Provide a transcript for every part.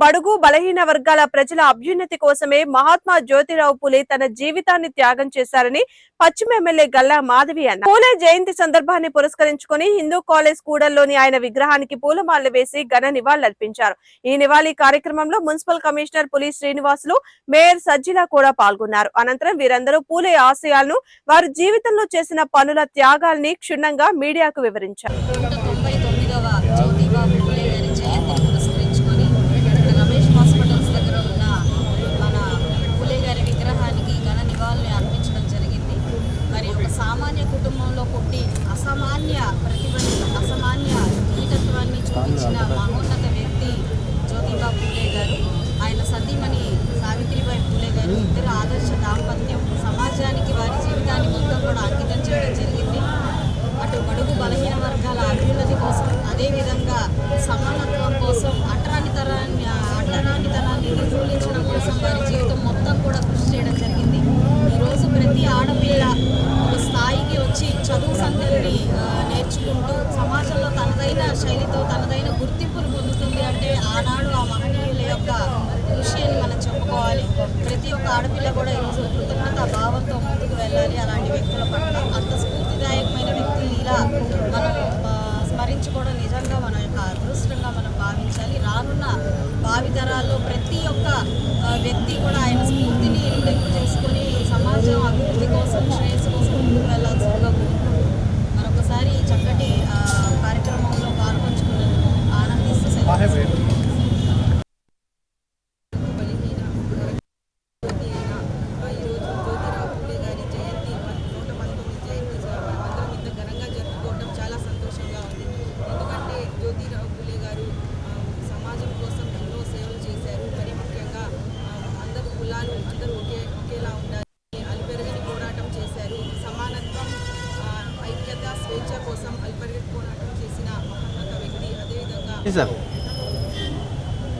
బడుగు బలహీన వర్గాల ప్రజల అభ్యున్నతి కోసమే మహాత్మా జ్యోతిరావు పూలే తన జీవితాన్ని త్యాగం చేశారని పశ్చిమ ఎమ్మెల్యే గల్లా మాధవి అన్న పూలే జయంతి సందర్భాన్ని పురస్కరించుకుని హిందూ కాలేజ్ కూడల్లోని ఆయన విగ్రహానికి పూలమాలలు వేసి ఘన నివాళులర్పించారు. ఈ నివాళి కార్యక్రమంలో మున్సిపల్ కమిషనర్ పులి శ్రీనివాసులు మేయర్ సజ్జిలా కూడా పాల్గొన్నారు. అనంతరం వీరందరూ పూలే ఆశయాలను వారి జీవితంలో చేసిన పనుల త్యాగాల్ని క్షుణ్ణంగా మీడియాకు వివరించారు. సామాన్య కుటుంబంలో పుట్టి అసామాన్య ప్రతిభని అసామాన్య జీవితత్వాన్ని చూపించిన మహోన్నత వ్యక్తి జ్యోతిబా పూలే గారు ఆయన సతీమణి సావిత్రిబాయి పూలే గారు ఇద్దరు ఆదర్శ దాంపత్యం సమాజానికి వారి జీవితాన్ని మొత్తం కూడా అంకితం చేయడం జరిగింది. అటు బడుగు బలహీన వర్గాల అభ్యున్నతి కోసం అదేవిధంగా సమానత్వం కోసం అట్టరానితనాన్ని అట్టరానితనాన్ని నిర్మూలించడం కోసం వారి జీవితం మొత్తం కూడా కృషి చేయడం జరిగింది ఈరోజు ప్రతి ఆడపిల్ల ఒక స్థాయికి వచ్చి చదువు సంఖ్యల్ని నేర్చుకుంటూ సమాజంలో తనదైన శైలితో తనదైన గుర్తింపును పొందుతుంది అంటే ఆనాడు ఆ మహనీయుల యొక్క కృషి అని మనం చెప్పుకోవాలి. ప్రతి ఒక్క ఆడపిల్ల కూడా ఈరోజు కృతజ్ఞత భావంతో ముందుకు వెళ్ళాలి. అలాంటి వ్యక్తుల పట్ల అంత స్ఫూర్తిదాయకమైన వ్యక్తులు ఇలా మనం స్మరించుకోవడం నిజంగా మన యొక్క అదృష్టంగా మనం భావించాలి. రానున్న భావితరాల్లో ప్రతి ఒక్క స్వేచ్ఛ కోసం అల్పెరగని పోరాటం చేసిన మహోన్నత వ్యక్తి అదేవిధంగా సార్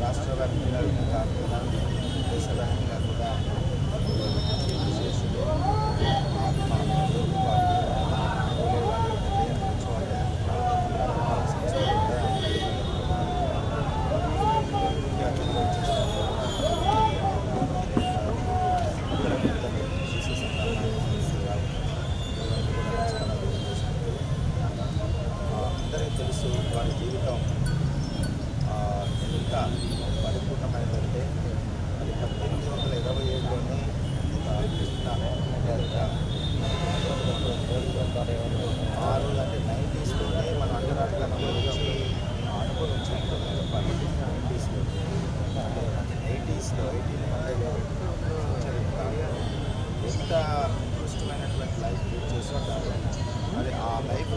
రాష్ట్ర వ్యాప్తంగా కాకుండా దేశవ్యాప్తంగా కూడా వారి జీవితం ఆ, ఎంత పరిపూర్ణమైనదంటే అది పద్దెనిమిది వందల ఇరవై ఏడులోనే ఒక కృష్ణ ఆరు అంటే నైంటీస్లోనే మన అంటరాటగా నుంచి అనుభవించినట్టు చెప్పాలి నైంటీస్లో. ఎయిటీస్లో ఎయిటీన్ హండ్రెడ్ ఎంత ఉత్కృష్టమైనటువంటి లైఫ్ లీడ్ చేస్తుంటారు మరి ఆ లైఫ్